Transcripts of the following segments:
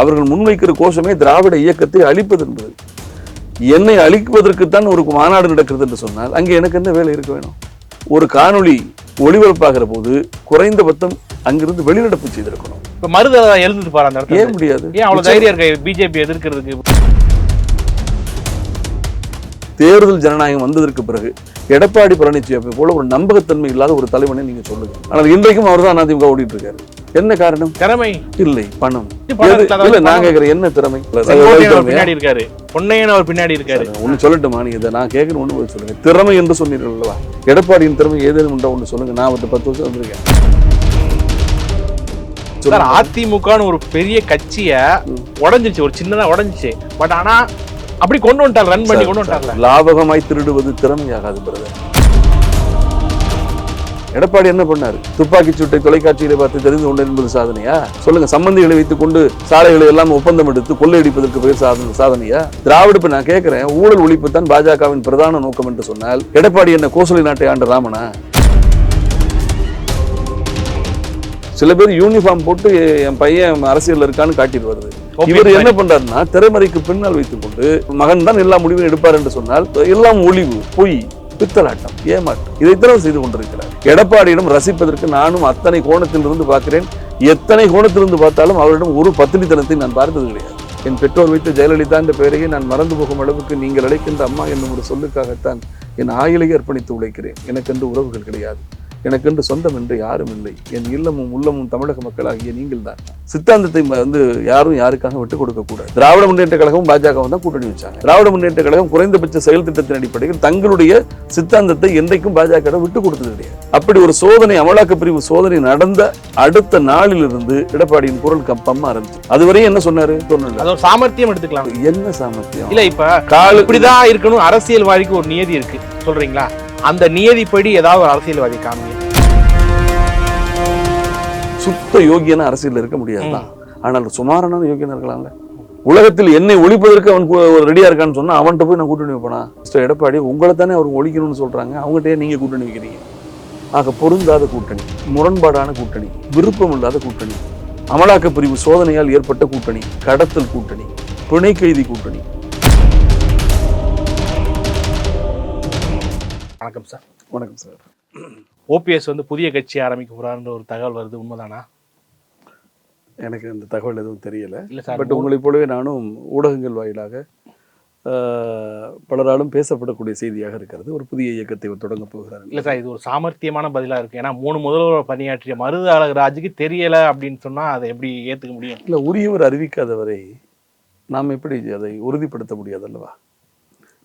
அவர்கள் முன்வைக்கிற கோஷமே திராவிட இயக்கத்தை அழிப்பது என்பது. என்னை அழிப்பதற்குத்தான் ஒரு மாநாடு நடக்கிறது என்று சொன்னால் அங்கே எனக்கு என்ன வேலை இருக்க வேணும்? ஒரு காணொளி ஒளிபரப்பாகிற போது குறைந்தபட்சம் அங்கிருந்து வெளிநடப்பு செய்திருக்கணும். இப்ப மருத எழுந்துட்டு பாரு அந்த ஏன் முடியாது? ஏன் அவ்வளவு தைரியம் இருக்கு பிஜேபி எதிர்க்கிறதுக்கு? தேர்தல் ஜனநாயகம் வந்ததற்கு பிறகு எடப்பாடி பழனிசாமி போல ஒரு நம்பகத்தன்மை இல்லாத ஒரு தலைவனை நீங்க சொல்லுங்க. ஆனால் இன்றைக்கும் அவர்தான் அதிமுக ஓடிட்டு இருக்காரு என்ன காரணம்? திறமை. இல்லை பணம். இல்ல. நான் கேக்குறேன் என்ன திறமை? அவர் பின்னாடி இருக்காரு. பொன்னையன் அவர் பின்னாடி இருக்காரு. ஒண்ணு சொல்லட்டுமா? நீ இதை நான் கேட்கணும் போய் சொல்லுங்க. திறமை என்று சொன்னீர்கள் அல்லவா? எடப்பாடியின் திறமை ஏதேனும் உண்டா? ஒண்ணு சொல்லுங்க. நான் அவர்கிட்ட பத்து வருஷம் வந்திருக்கேன். அதிமுகன்னு ஒரு பெரிய கட்சிய உடைஞ்சிச்சு ஒரு சின்னதா உடைஞ்சிச்சு. பட் ஆனா அப்படி கொண்டு வந்துட்டார் ரன் பண்ணி கொண்டு வந்துட்டார்ல. லாபகமாய் திருடுவது திறமையாகாது பிரதர் எடப்பாடி என்ன பண்ணாரு? துப்பாக்கி சூட்டை தொலைக்காட்சியில பார்த்து தெரிந்து கொண்டு என்பது சாதனையா? சொல்லுங்க சம்பந்திகளை வைத்துக் கொண்டு சாலைகளை எல்லாம் ஒப்பந்தம் எடுத்து கொள்ளையடிப்பதற்கு பேர் சாதனை சாதனையா? திராவிட இப்ப நான் கேட்கிறேன் ஊழல் ஒழிப்பு தான் பாஜகவின் பிரதான நோக்கம் என்று சொன்னால் எடப்பாடி என்ன கோசலை நாட்டை ஆண்ட ராமனா? சில பேர் யூனிஃபார்ம் போட்டு என் பையன் அரசியல் இருக்கான்னு காட்டிட்டு வருது. இவர் என்ன பண்றாருன்னா திரைமறைக்கு பின்னால் வைத்துக் கொண்டு மகன் தான் எல்லா முடிவும் எடுப்பார் என்று சொன்னால் எல்லாம் ஒளிவு பொய் பித்தலாட்டம் ஏமாற்றம் இதைத்தான் செய்து கொண்டிருக்கிறார். எடப்பாடியிடம் ரசிப்பதற்கு நானும் அத்தனை கோணத்தில் இருந்து பார்க்கிறேன். எத்தனை கோணத்திலிருந்து பார்த்தாலும் அவரிடம் ஒரு பத்தினித்தனத்தை நான் பார்த்தது கிடையாது. என் பெற்றோர் வைத்த ஜெயலலிதா என்ற பெயரையே நான் மறந்து போகும் அளவுக்கு நீங்கள் அழைக்கின்ற அம்மா என்னும் ஒரு சொல்லுக்காகத்தான் என் ஆயிலையை அர்ப்பணித்து உழைக்கிறேன். எனக்கென்று உறவுகள் கிடையாது. எனக்கென்று சொந்தம் என்று யாரும் இல்லை என் இல்லமும் உள்ளமும் தமிழக மக்களாகிய நீங்கள் தான் சித்தாந்தத்தை வந்து யாரும் யாருக்காக விட்டுக் கொடுக்க கூடாது திராவிட முன்னேற்ற கழகம் பாஜகவும் தான் கூட்டணி வச்சாங்க. திராவிட முன்னேற்ற கழகம் குறைந்தபட்ச செயல் திட்டத்தின் அடிப்படையில் தங்களுடைய சித்தாந்தத்தை என்றைக்கும் பாஜக விட்டு கொடுத்தது கிடையாது. அப்படி ஒரு சோதனை அமலாக்க பிரிவு சோதனை நடந்த அடுத்த நாளிலிருந்து எடப்பாடியின் குரல் கம்பமா ஆரம்பிச்சு. அதுவரையும் என்ன சொன்னாரு? ஒரு சாமர்த்தியம் எடுத்துக்கலாம். என்ன சாமர்த்தியம்? இல்ல இப்ப காலு இப்படிதான் இருக்கணும். அரசியல்வாதிக்கு ஒரு நியதி இருக்கு. சொல்றீங்களா? அந்த நியதிப்படி ஏதாவது ஒரு அரசியல்வாதி காமிங்க. சுத்த யோகியன அரசியல் இருக்க முடியாதுதான். ஆனால் சுமாரான யோகியனா இருக்கலாம்ல. உலகத்தில் என்னை ஒழிப்பதற்கு அவன் ரெடியா இருக்கான்னு சொன்னா அவன்கிட்ட போய் நான் கூட்டணி வைப்பனா? மிஸ்டர் எடப்பாடி உங்களை தானே அவர் ஒழிக்கணும்னு சொல்றாங்க. அவங்ககிட்டயே நீங்க கூட்டணி வைக்கிறீங்க. ஆக பொருந்தாத கூட்டணி முரண்பாடான கூட்டணி விருப்பம் இல்லாத கூட்டணி அமலாக்க பிரிவு சோதனையால் ஏற்பட்ட கூட்டணி கடத்தல் கூட்டணி பிணை கைதி கூட்டணி. வணக்கம் சார். வணக்கம் சார். ஓபிஎஸ் வந்து புதிய கட்சி ஆரம்பிக்க போறாருன்ற ஒரு தகவல் வருது. உண்மைதானா? எனக்கு அந்த தகவல் எதுவும் தெரியல. இல்ல சார் பட் உங்களைப் போலவே நானும் ஊடகங்கள் வாயிலாக பலராலும் பேசப்படக்கூடிய செய்தியாக இருக்கிறது. ஒரு புதிய இயக்கத்தை தொடங்க போகிறார். இல்ல சார் இது ஒரு சாமர்த்தியமான பதிலா இருக்கு. ஏன்னா மூணு முதல்வர் பணியாற்றிய மருது அழகராஜுக்கு தெரியல அப்படின்னு சொன்னா அதை எப்படி ஏத்துக்க முடியும்? இல்லை உரியவர் அறிவிக்காதவரை நாம் எப்படி அதை உறுதிப்படுத்த முடியாது அல்லவா?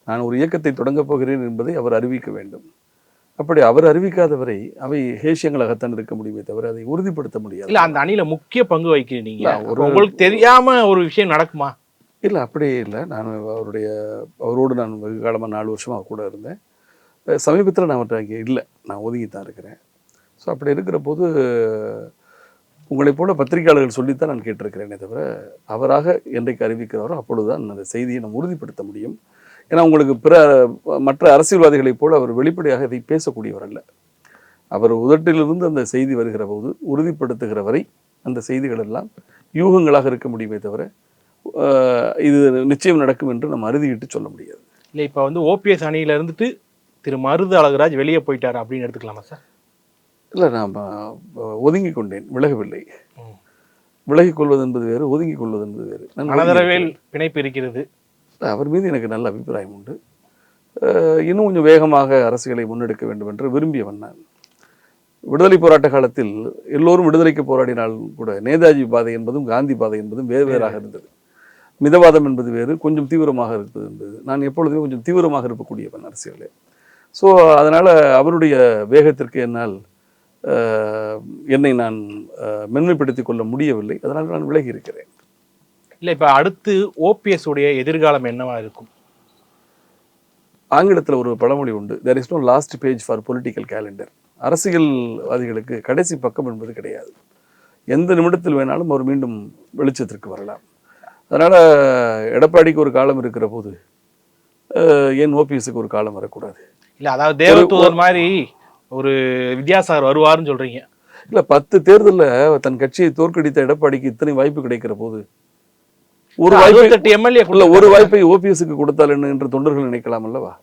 நான் ஒரு இயக்கத்தை தொடங்கப் போகிறேன் என்பதை அவர் அறிவிக்க வேண்டும். அப்படி அவர் அறிவிக்காதவரை அவை ஹேஷியங்களாகத்தான் இருக்க முடியுமே தவிர அதை உறுதிப்படுத்த முடியாது. இல்ல அந்த அணியில முக்கிய பங்கு வகிக்கிறீங்க. ஒரு உங்களுக்கு தெரியாம ஒரு விஷயம் நடக்குமா? இல்லை அப்படியே இல்லை. நான் அவருடைய அவரோடு நான் வெகு காலமாக நாலு வருஷமாக கூட இருந்தேன். சமீபத்தில் நான் அவர்கிட்ட அங்கே இல்லை. நான் ஒதுங்கி தான் இருக்கிறேன். ஸோ அப்படி இருக்கிற போது உங்களைப் போல பத்திரிகையாளர்கள் சொல்லித்தான் நான் கேட்டிருக்கிறேனே தவிர அவராக என்றைக்கு அறிவிக்கிறாரோ அப்பொழுதுதான் அந்த செய்தியை நாம் உறுதிப்படுத்த முடியும். ஏன்னா உங்களுக்கு பிற மற்ற அரசியல்வாதிகளைப் போல அவர் வெளிப்படையாக இதை பேசக்கூடியவர் அல்ல. அவர் உதட்டிலிருந்து அந்த செய்தி வருகிற போது உறுதிப்படுத்துகிற வரை அந்த செய்திகள் எல்லாம் யூகங்களாக இருக்க முடியுமே தவிர இது நிச்சயம் நடக்கும் என்று நம்ம அறுதியிட்டு சொல்ல முடியாது. இல்ல இப்ப வந்து ஓபிஎஸ் அணியில இருந்துட்டு திரு மருது அழகராஜ் வெளியே போயிட்டாரு அப்படின்னு எடுத்துக்கலாமா சார்? இல்லை நான் ஒதுங்கிக் கொண்டேன் விலகவில்லை. விலகிக் கொள்வது என்பது வேறு ஒதுங்கிக் கொள்வது என்பது வேறு. மனதளவில் பிணைப்பு இருக்கிறது. அவர் மீது எனக்கு நல்ல அபிப்பிராயம் உண்டு. இன்னும் கொஞ்சம் வேகமாக அரசியலை முன்னெடுக்க வேண்டும் என்று விரும்பியவன் நான் விடுதலை போராட்ட காலத்தில் எல்லோரும் விடுதலைக்கு போராடினாலும் கூட நேதாஜி பாதை என்பதும் காந்தி பாதை என்பதும் வேறு வேறாக இருந்தது. மிதவாதம் என்பது வேறு கொஞ்சம் தீவிரமாக இருப்பது என்பது. நான் எப்பொழுதுமே கொஞ்சம் தீவிரமாக இருக்கக்கூடியவன் அரசியலில் ஸோ அதனால் அவருடைய வேகத்திற்கு என்னால் என்னை நான் ஆஹ், மென்மைப்படுத்திக் கொள்ள முடியவில்லை. அதனால் நான் விலகி இருக்கிறேன். இல்ல இப்ப அடுத்து ஓபிஎஸ் உடைய எதிர்காலம் என்னவா இருக்கும்? ஆங்கிலத்தில் ஒரு பழமொழி உண்டு. There is no last page for political calendar அரசியல்வாதிகளுக்கு கடைசி பக்கம் என்பது கிடையாது. எந்த நிமிடத்தில் வேணாலும் அவர் மீண்டும் வெளிச்சத்திற்கு வரலாம். அதனால் எடப்பாடிக்கு ஒரு காலம் இருக்கிற போது ஏன் ஓபிஎஸ்க்கு ஒரு காலம் வரக்கூடாது? இல்ல அதாவது தேவதூதன் மாதிரி ஒரு வித்யாசாகர் வருவாருன்னு சொல்றீங்க. இல்லை பத்து தேர்தலில் தன் கட்சியை தோற்கடித்த எடப்பாடிக்கு இத்தனை வாய்ப்பு கிடைக்கிற போது ஒரு வாய்ப்பை எம்எல்ஏ ஒரு வாய்ப்பை ஓபிஎஸ்க்கு கொடுத்தால் என்ன என்று தொண்டர்கள் நினைக்கலாம் அல்லவா?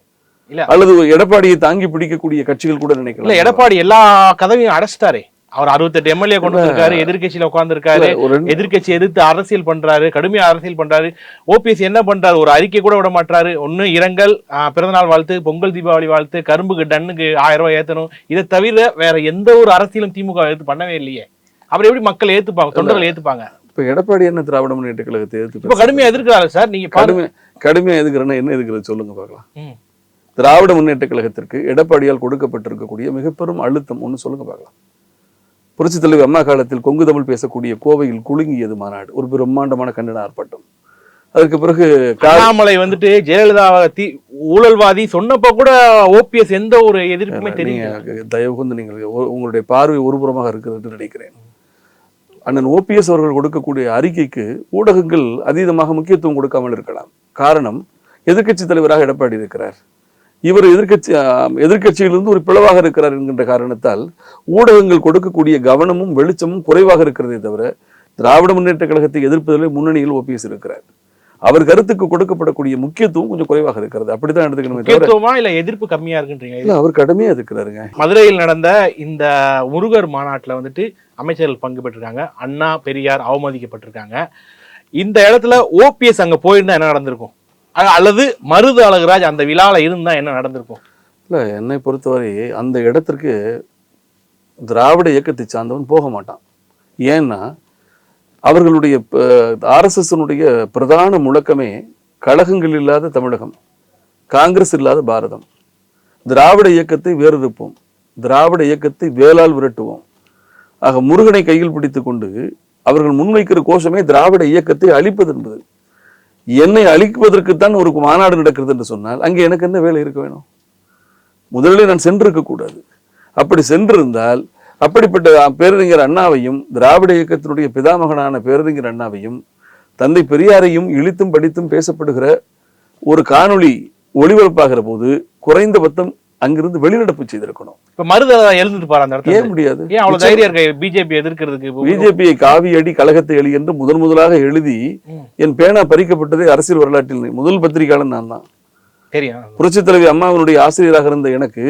இல்ல. அல்லது எடப்பாடியை தாங்கி பிடிக்கக்கூடிய கட்சிகள் கூட இல்ல நினைக்கலாம் எடப்பாடி எல்லா கதவையும் அடைச்சிட்டாரே. அவர் அறுபத்தெட்டு எம்எல்ஏ கொண்டு வந்திருக்காரு எதிர்க்கட்சியில உட்கார்ந்திருக்காரு எதிர்க்கட்சி எதிர்த்து அரசியல் பண்றாரு கடுமையா அரசியல் பண்றாரு. ஓபிஎஸ் என்ன பண்றாரு? ஒரு அறிக்கை கூட விட மாட்டாரு ஒண்ணு இரங்கல் பிறந்தநாள் வாழ்த்து பொங்கல் தீபாவளி வாழ்த்து கரும்புக்கு டன்னுக்கு ஆயிரம் ரூபாய் ஏத்தணும். இதை தவிர வேற எந்த ஒரு அரசியலும் திமுக எடுத்து பண்ணவே இல்லையே. அப்புறம் எப்படி மக்கள் ஏத்துப்பாங்க? தொண்டர்கள் ஏத்துப்பாங்க. இப்ப எடப்பாடி என்ன திராவிட முன்னேற்ற கழகத்தை எதிர்த்து இப்ப பேசுறாரு? கடுமையா எதிர்க்கிறாரு சார். நீங்க பாருங்க. கடுமையா கடுமையா எதுக்குறேன்னா என்ன எதுக்குறது சொல்லுங்க பார்க்கலாம். ம். திராவிட முன்னேற்ற கழகத்திற்கு எடப்பாடியால் கொடுக்கப்பட்டிருக்கக்கூடிய மிக பெரும் அழுத்தம் ஒண்ணு சொல்லுங்க பார்க்கலாம். புரட்சித் தலைவர் அம்மா காலத்தில் கொங்கு தமிழ் பேசக்கூடிய கோவையில் குலுங்கியது மாநாடு. ஒரு பிரம்மாண்டமான கண்டன ஆர்ப்பாட்டம். அதற்கு பிறகு கா- அண்ணாமலை வந்துட்டு ஜெயலலிதா தி ஊழல்வாதி சொன்னப்ப கூட ஓபிஎஸ் எந்த ஒரு எதிர்ப்புமே நீங்க தயவு கூர்ந்து நீங்கள் உங்களுடைய பார்வை ஒருபுறமாக இருக்கிறது என்று நினைக்கிறேன். அண்ணன் ஓபிஎஸ் அவர்கள் கொடுக்கக்கூடிய அறிக்கைக்கு ஊடகங்கள் அதீதமாக முக்கியத்துவம் கொடுக்காமல் இருக்கலாம். காரணம் எதிர்க்கட்சி தலைவராக எடப்பாடி இருக்கிறார். இவர் எதிர்க்கட்சி ஆம், எதிர்க்கட்சியிலிருந்து ஒரு பிளவாக இருக்கிறார் என்கின்ற காரணத்தால் ஊடகங்கள் கொடுக்கக்கூடிய கவனமும் வெளிச்சமும் குறைவாக இருக்கிறதே தவிர திராவிட முன்னேற்ற கழகத்தை எதிர்ப்பதில் முன்னணியில் ஓபிஎஸ் இருக்கிறார். அவர் கருத்துக்கு கொடுக்கப்படக்கூடிய முக்கியத்துவம் கொஞ்சம் குறைவாக இருக்கிறது. அப்படித்தான் எடுத்துக்கணுமே இல்ல எதிர்ப்பு கம்மியா இருக்குன்றீங்க? இல்ல அவர் கடுமையா இருக்கிறாருங்க. மதுரையில் நடந்த இந்த முருகர் மாநாட்டுல வந்துட்டு அமைச்சர்கள் பங்கு பெற்றிருக்காங்க. அண்ணா பெரியார் அவமதிக்கப்பட்டிருக்காங்க. இந்த இடத்துல ஓபிஎஸ் அங்கே போயிருந்தா என்ன நடந்திருக்கும்? அல்லது மருது அழகுராஜ் அந்த விழாவில் இருந்தால் என்ன நடந்திருக்கும்? இல்லை என்னை பொறுத்தவரை அந்த இடத்திற்கு திராவிட இயக்கத்தை சார்ந்தவன் போக மாட்டான். ஏன்னா அவர்களுடைய ஆர்எஸ்எஸ்னுடைய பிரதான முழக்கமே கழகங்கள் இல்லாத தமிழகம் காங்கிரஸ் இல்லாத பாரதம். திராவிட இயக்கத்தை வேறறுப்போம் திராவிட இயக்கத்தை வேலால் விரட்டுவோம். ஆக முருகனை கையில் பிடித்து கொண்டு அவர்கள் முன்வைக்கிற கோஷமே திராவிட இயக்கத்தை அழிப்பது என்பது. என்னை அழிப்பதற்குத்தான் ஒரு மாநாடு நடக்கிறது என்று சொன்னால் அங்கே எனக்கு என்ன வேலை இருக்க வேணும்? முதலில் நான் சென்றிருக்க கூடாது. அப்படி சென்றிருந்தால் அப்படிப்பட்ட பேரறிஞர் அண்ணாவையும் திராவிட இயக்கத்தினுடைய பிதாமகனான பேரறிஞர் அண்ணாவையும் தந்தை பெரியாரையும் இழித்தும் படித்தும் பேசப்படுகிற ஒரு காணொளி ஒளிபரப்பாகிற போது குறைந்தபட்சம் அங்கிருந்து வெளிநடப்பு செய்திருக்கணும். இப்ப மருது எழுந்துட்டு அந்த இடத்துல ஏன் முடியாது? ஏன் அவ்வளவு தைரியம் இருக்கு? பிஜேபி எதிர்க்கிறதுக்கு பிஜேபியை காவி அடி கழகத்தை அடி என்று முதன் முதலாக எழுதி. என் பேனா பறிக்கப்பட்டதே அரசியல் வரலாற்றில் முதல் பத்திரிகையாளன் நான் தான். தெரியும். புரட்சித் தலைவி அம்மாவினுடைய ஆசிரியராக இருந்த எனக்கு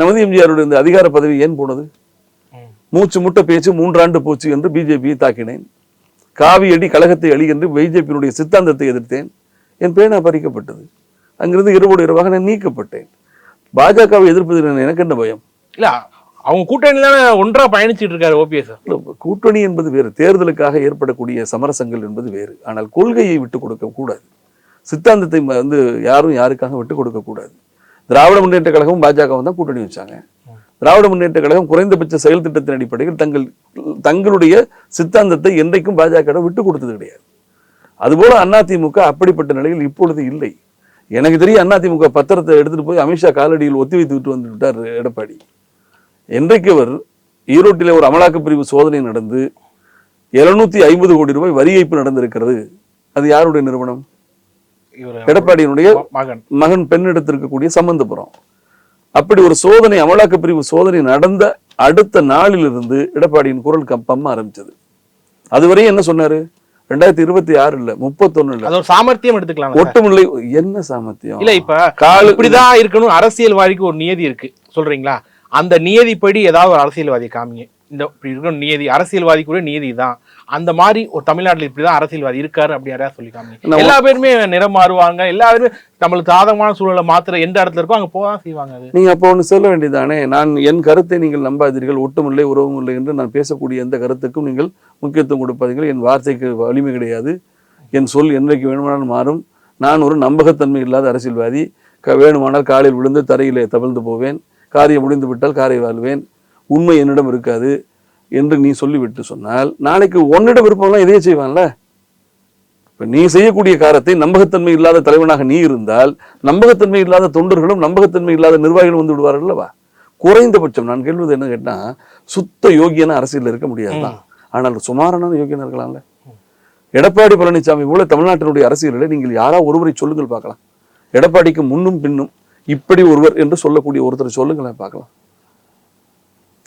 நமதி எம்ஜிஆருடைய இந்த அதிகார பதவி ஏன் போனது. மூச்சு முட்ட பேச்சு மூன்றாண்டு போச்சு என்று பிஜேபியை தாக்கினேன். காவி அடி கழகத்தை அழி என்று பிஜேபியினுடைய சித்தாந்தத்தை எதிர்த்தேன். என் பேனா பறிக்கப்பட்டது. அங்கிருந்து இரவோடு இரவாக நான் நீக்கப்பட்டேன். பாஜகவை எதிர்ப்பதில் எனக்கு என்ன பயம்? இல்ல அவங்க கூட்டணி தானே ஒன்றா பயணிச்சிட்டு இருக்காரு ஓபிஎஸ். இல்ல, கூட்டணி என்பது வேறு. தேர்தலுக்காக ஏற்படக்கூடிய சமரசங்கள் என்பது வேறு. ஆனால் கொள்கையை விட்டு கொடுக்க கூடாது. சித்தாந்தத்தை வந்து யாரும் யாருக்காக விட்டு கொடுக்க கூடாது. திராவிட முன்னேற்ற கழகம் பாஜகவும் தான் கூட்டணி வச்சாங்க. திராவிட முன்னேற்ற கழகம் குறைந்தபட்ச செயல் திட்டத்தின் அடிப்படையில் தங்கள் தங்களுடைய சித்தாந்தத்தை என்றைக்கும் பாஜக விட்டு கொடுத்தது கிடையாது. அதுபோல அதிமுக அப்படிப்பட்ட நிலையில் இப்பொழுது இல்லை. எனக்கு தெரியும் அதிமுக பத்திரத்தை எடுத்துட்டு போய் அமித்ஷா காலடியில் ஒத்தி வைத்து விட்டு வந்து விட்டார் எடப்பாடி. என்றைக்கு அவர் ஈரோட்டிலே ஒரு அமலாக்கப் பிரிவு சோதனை நடந்து எழுநூத்தி ஐம்பது கோடி ரூபாய் வரி ஏய்ப்பு நடந்திருக்கிறது. அது யாருடைய நிறுவனம்? எடப்பாடியினுடைய மகன். மகன் பெண்ணிடத்தில் இருக்கக்கூடிய சம்பந்தபுரம். அப்படி ஒரு சோதனை அமலாக்கப் பிரிவு சோதனை நடந்த அடுத்த நாளிலிருந்து எடப்பாடியின் குரல் கம்பம் ஆரம்பிச்சது. அதுவரையும் என்ன சொன்னாரு? ரெண்டாயிரத்தி இருபத்தி ஆறு இல்ல முப்பத்தொன்னு இல்ல அது ஒரு சாமர்த்தியம் எடுத்துக்கலாம் ஒட்டுமில்லை என்ன சாமர்த்தியம்? இல்ல இப்ப காலு இப்படிதான் இருக்கணும் அரசியல்வாதிக்கு ஒரு நியதி இருக்கு. சொல்றீங்களா? அந்த நியதிப்படி ஏதாவது ஒரு அரசியல்வாதி காமிங்க. இந்த இப்படி இருக்கணும் நியதி அரசியல்வாதிக்கு கூட நியதி தான் அந்த மாதிரி ஒரு தமிழ்நாட்டுல இப்படிதான் அரசியல்வாதி இருக்காரு அப்படி யாரையா சொல்லி காமிங்க. எல்லா பேருமே நிறம் மாறுவாங்க. எல்லா பேருமே நம்மளுக்கு சாதகமான சூழலை மாத்திர எந்த இடத்துல இருக்கோ அங்க போதான் செய்வாங்க அது. நீங்க அப்போ ஒண்ணு சொல்ல வேண்டியதானே? நான் என் கருத்தை நீங்கள் நம்பாதீர்கள். ஒட்டுமில்லை உறவும் இல்லை என்று நான் பேசக்கூடிய எந்த கருத்துக்கும் நீங்கள் முக்கியத்துவம் கொடுப்பாதீர்கள். என் வார்த்தைக்கு வலிமை கிடையாது. என் சொல் என்றைக்கு வேணுமானாலும் மாறும். நான் ஒரு நம்பகத்தன்மை இல்லாத அரசியல்வாதி. க வேணுமானால் காலில் விழுந்து தரையிலே தவிழ்ந்து போவேன். காரியம் முடிந்து விட்டால் காரை வாழ்வேன். உண்மை என்னிடம் இருக்காது. என்று நீ சொல்லிவிட்டு சொன்னால் நாளைக்கு உன்னிட விருப்பம்லாம் இதே செய்வான்ல? இப்ப நீ செய்யக்கூடிய காரத்தை நம்பகத்தன்மை இல்லாத தலைவனாக நீ இருந்தால் நம்பகத்தன்மை இல்லாத தொண்டர்களும் நம்பகத்தன்மை இல்லாத நிர்வாகிகளும் வந்து விடுவார்கள் குறைந்தபட்சம் நான் கேள்வது என்ன கேட்டா சுத்த யோகியன அரசியல் இருக்க முடியாதுதான். ஆனால் சுமாரான யோகியனா இருக்கலாம்ல. எடப்பாடி பழனிசாமி போல தமிழ்நாட்டினுடைய அரசியலில் நீங்கள் யாரா ஒருவரை சொல்லுங்கள் பார்க்கலாம். எடப்பாடிக்கு முன்னும் பின்னும் இப்படி ஒருவர் என்று சொல்லக்கூடிய ஒருத்தரை சொல்லுங்களேன் பார்க்கலாம்.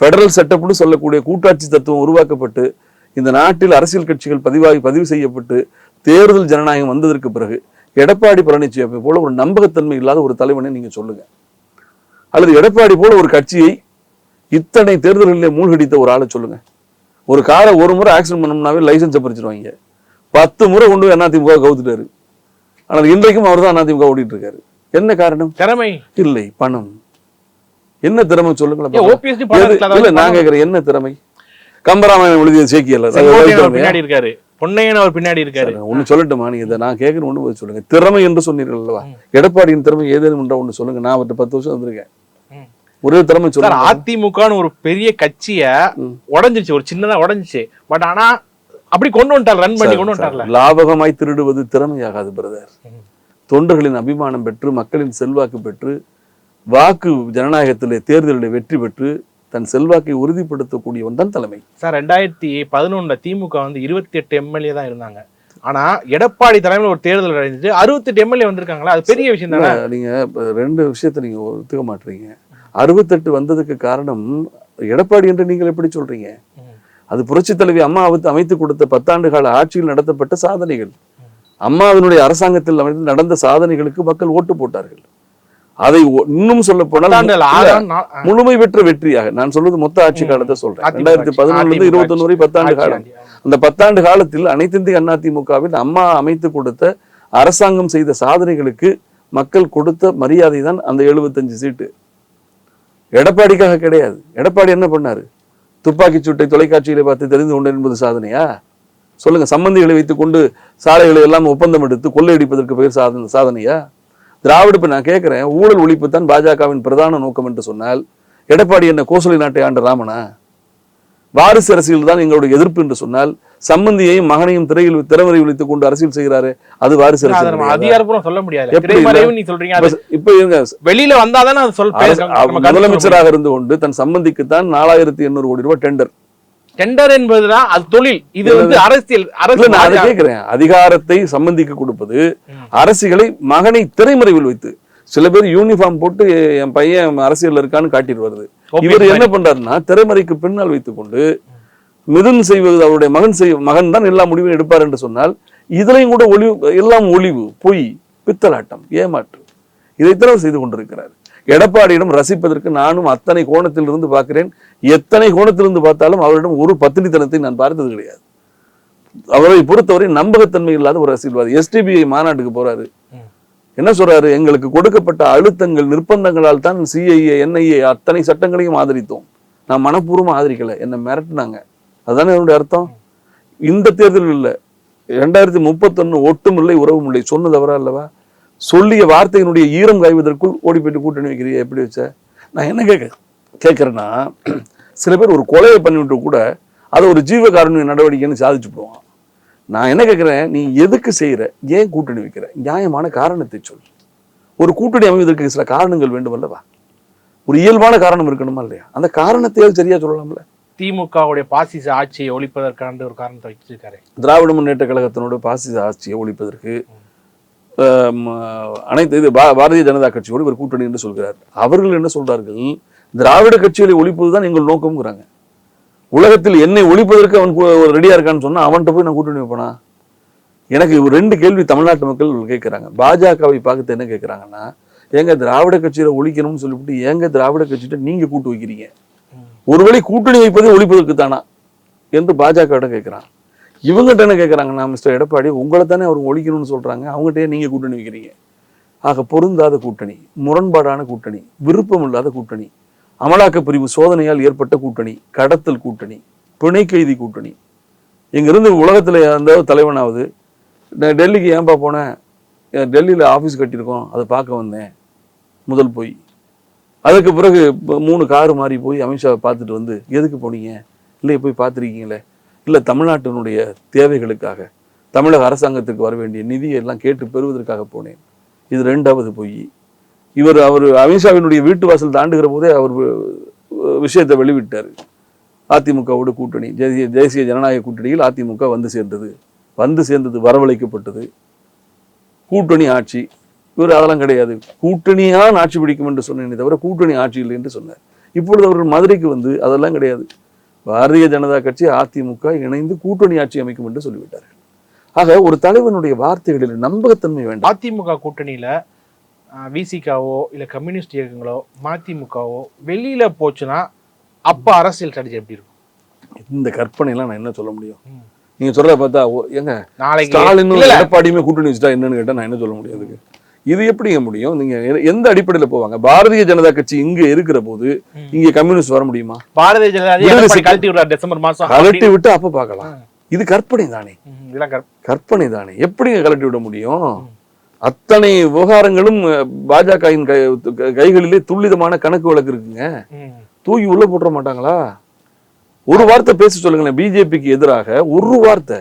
ஃபெடரல் செட்டப்னு சொல்லக்கூடிய கூட்டாட்சி தத்துவம் உருவாக்கப்பட்டு இந்த நாட்டில் அரசியல் கட்சிகள் பதிவாகி பதிவு செய்யப்பட்டு தேர்தல் ஜனநாயகம் வந்ததற்கு பிறகு எடப்பாடி பழனிசாமி போல ஒரு நம்பகத்தன்மை இல்லாத ஒரு தலைவனை நீங்க சொல்லுங்க. அல்லது எடப்பாடி போல ஒரு கட்சியை இத்தனை தேர்தல்களிலே மூழ்கடித்த ஒரு ஆளை சொல்லுங்க. ஒரு காரை ஒரு முறை ஆக்சிடென்ட் பண்ணோம்னாவே லைசன்ஸை பறிச்சிருவாங்க. பத்து முறை கொண்டு போய் அதிமுக கவுத்துட்டாரு. ஆனால் இன்றைக்கும் அவர் தான் அதிமுக ஓடிட்டு இருக்காரு. என்ன காரணம்? திறமை. இல்லை பணம். என்ன திறமை சொல்லுங்களேன். ஓபிஎஸ்டி இல்ல நான் கேக்குறேன் என்ன திறமை? கம்பராமாயணம் எழுதிய சேக்கியல்ல. பின்னாடி இருக்காரு. பொன்னையன் அவர் பின்னாடி இருக்காரு. ஒண்ணு சொல்லட்டுமா நீங்க இதை? நான் கேட்கணும் ஒண்ணு போய் சொல்லுங்க. திறமை என்று சொன்னீர்கள் அல்லவா? எடப்பாடியின் திறமை ஏதேனும் என்றா ஒண்ணு சொல்லுங்க. நான் அவர்கிட்ட பத்து வருஷம் வந்திருக்கேன். ஒரே திறமை சொல்லுங்க. அதிமுகன்னு ஒரு பெரிய கட்சிய. உடைஞ்சிருச்சு ஒரு சின்னதா உடைஞ்சிச்சு. பட் ஆனா அப்படி கொண்டு வந்துட்டார் ரன் பண்ணி கொண்டு வந்துட்டார்ல. லாபகமாய் திருடுவது திறமையாகாது பிரதர். தொண்டர்களின் அபிமானம் பெற்று மக்களின் செல்வாக்கு பெற்று வாக்கு ஜனநாயகத்திலே தேர்தலில் வெற்றி பெற்று தன் செல்வாக்கை உறுதிப்படுத்தக்கூடியவன் தான் தலைமை. சார் ரெண்டாயிரத்தி பதினொன்னுல திமுக வந்து இருபத்தி எட்டு எம்எல்ஏ தான் இருந்தாங்க. ஆனா எடப்பாடி தலைமையில ஒரு தேர்தல் அடைஞ்சிட்டு அறுபத்தெட்டு எம்எல்ஏ வந்திருக்காங்களா? அது பெரிய விஷயம் தானே? நீங்க ரெண்டு விஷயத்தை நீங்க ஒத்துக்க மாட்டீங்க. அறுபத்தெட்டு வந்ததுக்கு காரணம் எடப்பாடி என்று நீங்கள் எப்படி சொல்றீங்க. அது புரட்சி தலைவி அம்மா அமைத்து கொடுத்த பத்தாண்டு கால ஆட்சியில் நடத்தப்பட்ட சாதனைகள். அம்மாவினுடைய அரசாங்கத்தில் அமைந்து நடந்த சாதனைகளுக்கு மக்கள் ஓட்டு போட்டார்கள். அதை இன்னும் சொல்ல போனால் முழுமை பெற்ற வெற்றியாக நான் சொல்றது மொத்த ஆட்சி காலத்தை சொல்றேன். ரெண்டாயிரத்தி இருந்து அதிமுக இருபத்தொன்னு வரை பத்தாண்டு காலம். அந்த பத்தாண்டு காலத்தில் அனைத்திந்திய அண்ணா திமுகவின் அம்மா அமைத்து கொடுத்த அரசாங்கம் செய்த சாதனைகளுக்கு மக்கள் கொடுத்த மரியாதை தான் அந்த எழுபத்தஞ்சு சீட்டு. எடப்பாடிக்காக கிடையாது. எடப்பாடி என்ன பண்ணாரு? துப்பாக்கி சூட்டை தொலைக்காட்சியில பார்த்து தெரிந்து கொண்டேன் என்பது சாதனையா? சொல்லுங்க சம்பந்திகளை வைத்துக் கொண்டு சாலைகளை எல்லாம் ஒப்பந்தம் எடுத்து கொள்ளையடிப்பதற்கு பெயர் சாதனை சாதனையா? திராவிட இப்ப நான் கேட்கிறேன் ஊழல் ஒழிப்பு தான் பாஜகவின் பிரதான நோக்கம் என்று சொன்னால் எடப்பாடி என்ன கோசலை நாட்டை ஆண்ட ராமனா? வாரிசு அரசியல் தான் எங்களுடைய எதிர்ப்பு என்று சொன்னால் சம்பந்தியையும் மகனையும் திரையில் திறமறை விழித்துக் கொண்டு அரசியல் செய்கிறாரு அது வாரிசு அரசியல்? அதிகாரப்பூர்வம் சொல்ல முடியாது. இப்ப- இருங்க. வெளியில வந்தாதானே முதலமைச்சராக இருந்து கொண்டு தன் சம்பந்திக்கு தான் நாலாயிரத்தி எண்ணூறு கோடி ரூபாய் டெண்டர். டெண்டர் என்பதுதான் அது தொழில். இது வந்து அரசியல் அரசியல் நான் கேட்கிறேன் அதிகாரத்தை சம்பந்திக்கு கொடுப்பது ம். அரசியலை மகனை திரைமறைவில் வைத்து. சில பேர் யூனிஃபார்ம் போட்டு என் பையன் அரசியல் இருக்கான்னு காட்டிட்டு வருது. இவர் என்ன. பண்றாருன்னா திரைமறைக்கு பின்னால் வைத்துக் கொண்டு மிதுன் செய்வது அவருடைய மகன் செய் மகன் தான் எல்லா முடிவையும் எடுப்பார் என்று சொன்னால் இதுலயும் கூட ஒளிவு எல்லாம் ஒளிவு பொய் பித்தலாட்டம் ஏமாற்று. இதைத்தான் செய்து கொண்டிருக்கிறார். எடப்பாடியிடம் ரசிப்பதற்கு நானும் அத்தனை கோணத்தில் இருந்து பார்க்கிறேன். எத்தனை கோணத்திலிருந்து பார்த்தாலும் அவரிடம் ஒரு பத்தினித்தனத்தை நான் பார்த்தது கிடையாது. அவரை பொறுத்தவரை நம்பகத்தன்மை இல்லாத ஒரு அரசியல்வாதி. எஸ்டிபிஐ மாநாட்டுக்கு போறாரு. என்ன சொல்றாரு? எங்களுக்கு கொடுக்கப்பட்ட அழுத்தங்கள் நிர்பந்தங்களால் தான் சிஐஏ என்ஐஏ அத்தனை சட்டங்களையும் ஆதரித்தோம். நான் மனப்பூர்வமாக ஆதரிக்கல. என்னை மிரட்டினாங்க. அதுதானே என்னுடைய அர்த்தம்? இந்த தேர்தல் இல்ல. ரெண்டாயிரத்தி முப்பத்தொன்னு ஒட்டும் இல்லை உறவும் இல்லை சொன்னது அவரா அல்லவா? சொல்லிய வார்த்தையினுடைய ஈரம் காய்வதற்குள் ஓடி போயிட்டு கூட்டணி வைக்கிறீங்க. எப்படி வச்ச? நான் என்ன கேட்க கேட்கறேன்னா சில பேர் ஒரு கொலையை பண்ணிவிட்டு கூட அதை ஒரு ஜீவகாருண்ய நடவடிக்கைன்னு சாதிச்சு போவான் நான் என்ன கேட்கிறேன் நீ எதுக்கு செய்யற? ஏன் கூட்டணி வைக்கிற? நியாயமான காரணத்தை சொல் ஒரு கூட்டணி அமைவதற்கு சில காரணங்கள் வேண்டும் அல்லவா? ஒரு இயல்பான காரணம் இருக்கணுமா இல்லையா? அந்த காரணத்தையாவது சரியா சொல்லலாம்ல. திமுகவுடைய பாசிச ஆட்சியை ஒழிப்பதற்கான ஒரு காரணத்தை வச்சிருக்காரு. திராவிட முன்னேற்ற கழகத்தினோட பாசிச ஆட்சியை ஒழிப்பதற்கு அனைத்து இது பாரதிய ஜனதா கட்சியோடு இவர் கூட்டணி என்று சொல்கிறார். அவர்கள் என்ன சொல்றார்கள்? திராவிட கட்சிகளை ஒழிப்பதுதான் எங்கள் நோக்கம்ங்கிறாங்க. உலகத்தில் என்னை ஒழிப்பதற்கு அவன் கு- ரெடியா இருக்கான்னு சொன்னா அவன்கிட்ட போய் நான் கூட்டணி வைப்பனா? எனக்கு ரெண்டு கேள்வி தமிழ்நாட்டு மக்கள் கேட்குறாங்க பாஜகவை பார்த்து என்ன கேட்குறாங்கன்னா ஏங்க திராவிட கட்சியில ஒழிக்கணும்னு சொல்லிவிட்டு ஏங்க திராவிட கட்சிகிட்ட நீங்க கூட்டு வைக்கிறீங்க? ஒருவேளை கூட்டணி வைப்பதை ஒழிப்பதற்கு தானா என்று பாஜக கேட்கிறான் இவங்ககிட்ட என்ன கேட்குறாங்கன்னா மிஸ்டர் எடப்பாடி உங்களை தானே அவர் ஒழிக்கணும்னு சொல்கிறாங்க அவங்ககிட்டயே நீங்கள் கூட்டணி வைக்கிறீங்க. ஆக பொருந்தாத கூட்டணி முரண்பாடான கூட்டணி விருப்பம் இல்லாத கூட்டணி அமலாக்க பிரிவு சோதனையால் ஏற்பட்ட கூட்டணி கடத்தல் கூட்டணி பிணை கைதி கூட்டணி. இங்கிருந்து உலகத்தில் அந்த தலைவனாவது நான் டெல்லிக்கு ஏன்பா போனேன் டெல்லியில் ஆஃபீஸ் கட்டியிருக்கோம் அதை பார்க்க வந்தேன். முதல் போய். அதுக்கு பிறகு மூணு காரு மாறி போய் அமித்ஷாவை பார்த்துட்டு வந்து எதுக்கு போனீங்க? இல்லை போய் பார்த்துருக்கீங்களே. இல்லை தமிழ்நாட்டினுடைய தேவைகளுக்காக தமிழக அரசாங்கத்திற்கு வர வேண்டிய நிதியை எல்லாம் கேட்டு பெறுவதற்காக போனேன். இது ரெண்டாவது பொய். இவர் அவர் அமித்ஷாவினுடைய வீட்டு வாசல் தாண்டுகிற போதே அவர் விஷயத்தை வெளிவிட்டார். அதிமுகவோட கூட்டணி தேசிய தேசிய ஜனநாயக கூட்டணியில் அதிமுக வந்து சேர்ந்தது. வந்து சேர்ந்தது வரவழைக்கப்பட்டது. கூட்டணி ஆட்சி இவர் அதெல்லாம் கிடையாது. கூட்டணியான் ஆட்சி பிடிக்கும் என்று சொன்னேனே தவிர கூட்டணி ஆட்சி இல்லை என்று சொன்னார். இப்பொழுது அவர்கள் மதுரைக்கு வந்து அதெல்லாம் கிடையாது. பாரதிய ஜனதா கட்சி அதிமுக இணைந்து கூட்டணி ஆட்சி அமைக்கும் என்று சொல்லிவிட்டார்கள். ஆக ஒரு தலைவனுடைய வார்த்தைகளில் நம்பகத்தன்மை வேண்டாம். அதிமுக கூட்டணியில விசிகாவோ இல்ல கம்யூனிஸ்ட் இயக்கங்களோ மதிமுகவோ வெளியில போச்சுன்னா அப்ப அரசியல் ஸ்ட்ராட்டஜி எப்படி இருக்கும்? இந்த கற்பனை எல்லாம் நான் என்ன சொல்ல முடியும். நீங்க சொல்றத பார்த்தா ஓ, ஏங்க நாளைக்கு இல்ல. எடப்பாடியுமே கூட்டணி வச்சுட்டா என்னன்னு கேட்டா நான் என்ன சொல்ல முடியும் அதுக்கு? இது எப்படிங்க முடியும்? நீங்க எந்த அடிப்படையில போவாங்க? பாரதிய ஜனதா கட்சி இங்க இருக்கிற போது. இங்க கம்யூனிஸ்ட் வர முடியுமா? பாரதிய ஜனதா கழட்டி விடுறாரு டிசம்பர் மாசம். கலட்டி விட்டு அப்ப பார்க்கலாம். ம். இது கற்பனை தானே. கற்பனை தானே. எப்படிங்க கலட்டி விட முடியும்? அத்தனை விவகாரங்களும் பாஜகவின் கை க- கைகளிலே துல்லிதமான கணக்கு வழக்கு இருக்குங்க. தூக்கி உள்ள போட்டுற மாட்டாங்களா? ஒரு வார்த்தை பேச சொல்லுங்களேன். பிஜேபிக்கு எதிராக ஒரு வார்த்தை.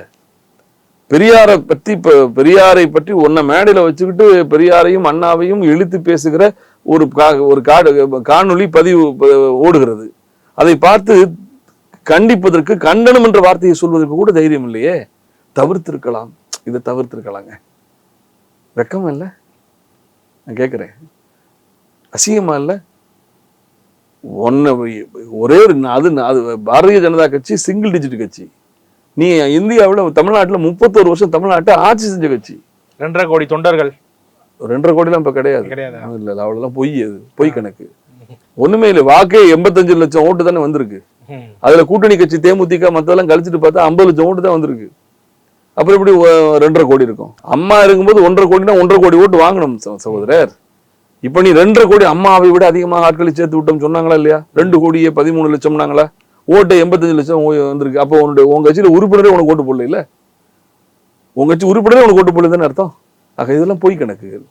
பெரியாரை பற்றி இப்போ பெரியாரை பற்றி ஒன்றை மேடையில் வச்சுக்கிட்டு பெரியாரையும் அண்ணாவையும் இழுத்து பேசுகிற ஒரு கா- ஒரு காடு காணொளி பதிவு ஓடுகிறது. அதை பார்த்து கண்டிப்பதற்கு கண்டனம் என்ற வார்த்தையை சொல்வதற்கு கூட தைரியம் இல்லையே. தவிர்த்திருக்கலாம். இதை தவிர்த்திருக்கலாங்க. வெக்கம் இல்லை? நான் கேட்குறேன் அசிங்கமா இல்லை? ஒன்று ஒரே ஒரு அது அது பாரதிய ஜனதா கட்சி சிங்கிள் டிஜிட் கட்சி. நீ இந்தியாவுல தமிழ்நாட்டுல முப்பத்தோரு வருஷம் தமிழ்நாட்டை ஆட்சி செஞ்ச கட்சி. ரெண்டரை கோடி தொண்டர்கள். ரெண்டரை கோடிலாம் இப்ப கிடையாது. இல்ல அவ்வளவுதான் பொய் அது பொய் கணக்கு. ஒண்ணுமே இல்லை வாக்கே எண்பத்தஞ்சு லட்சம் ஓட்டு தானே வந்திருக்கு. அதுல கூட்டணி கட்சி தேமுதிக மத்ததெல்லாம் கழிச்சிட்டு பார்த்தா ஐம்பது லட்சம் ஓட்டு தான் வந்திருக்கு. அப்புறம் எப்படி ஒ- ரெண்டரை கோடி இருக்கும்? அம்மா இருக்கும்போது ஒன்றரை கோடினா ஒன்றரை கோடி ஓட்டு வாங்கணும் சகோதரர். இப்ப நீ ரெண்டரை கோடி அம்மாவை விட அதிகமாக ஆட்களை சேர்த்து விட்டோம் சொன்னாங்களா இல்லையா? ரெண்டு கோடியே பதிமூணு லட்சம்னாங்களா? ஓட்டு எண்பத்தஞ்சு லட்சம் வந்திருக்கு. அப்போ உன்னுடைய உங்க கட்சியில உறுப்பினரே உனக்கு ஓட்டு போடல இல்ல உங்க கட்சி உறுப்பினரே உனக்கு ஓட்டு போடலன்னு அர்த்தம்? ஆக இதெல்லாம் பொய் கணக்குகள்.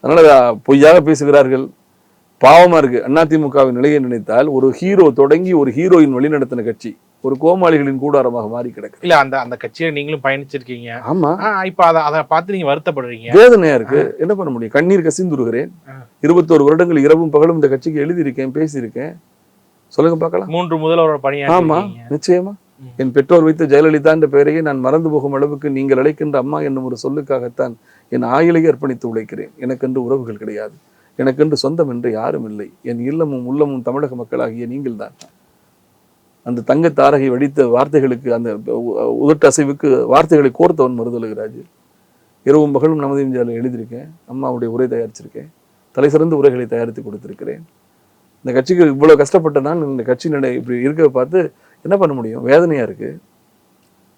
அதனால பொய்யாக பேசுகிறார்கள். பாவமா இருக்கு. அதிமுகவின் நிலையை நினைத்தால் ஒரு ஹீரோ தொடங்கி ஒரு ஹீரோயின் வழிநடத்தின கட்சி ஒரு கோமாளிகளின் கூடாரமாக மாறி கிடக்கு. இல்ல அந்த அந்த கட்சியில நீங்களும் பயணிச்சிருக்கீங்க. ஆமா. இப்ப அத அத பார்த்து நீங்க வருத்தப்படுறீங்க. வேதனையா இருக்கு. என்ன பண்ண முடியும்? கண்ணீர் கசிந்துருகிறேன். இருபத்தோரு வருடங்கள் இரவும் பகலும் இந்த கட்சிக்கு எழுதியிருக்கேன் பேசியிருக்கேன். சொல்லுங்க பார்க்கலாம். மூன்று முதல்வரோட ஆமா பணியாற்றிருக்கீங்க நிச்சயமா. என் பெற்றோர் வைத்த ஜெயலலிதா என்ற பெயரையே நான் மறந்து போகும் அளவுக்கு நீங்கள் அழைக்கின்ற அம்மா என்னும் ஒரு சொல்லுக்காகத்தான் என் ஆயுளையே அர்ப்பணித்து உழைக்கிறேன். எனக்கென்று உறவுகள் கிடையாது. எனக்கென்று சொந்தம் என்று யாரும் இல்லை. என் இல்லமும் உள்ளமும் தமிழக மக்களாகிய நீங்கள்தான். அந்த தங்க தாரகை வடித்த வார்த்தைகளுக்கு அந்த உ- உதட்டு அசைவுக்கு வார்த்தைகளை கோர்த்தவன் மருதலுகிறாஜ் இரவும் பகலும் நமது இந்தியாவில் எழுதியிருக்கேன். அம்மாவுடைய உரை தயாரிச்சிருக்கேன். தலை சிறந்த உரைகளை தயாரித்து கொடுத்திருக்கிறேன். இந்த கட்சிக்கு இவ்வளவு கஷ்டப்பட்ட நான் இந்த கட்சி நடை இப்படி இருக்க பார்த்து என்ன பண்ண முடியும்? வேதனையா இருக்கு.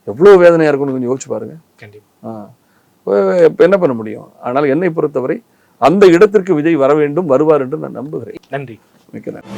எவ்வளவு வேதனையா இருக்கும்னு கொஞ்சம் யோசிச்சு பாருங்க. கண்டிப்பா. ஆ. இப்ப- இப்ப என்ன பண்ண முடியும்? ஆனால் என்னை பொறுத்தவரை அந்த இடத்திற்கு விஜய் வர வேண்டும் வருவார் என்று நான் நம்புகிறேன். நன்றி. மிக்க நன்றி.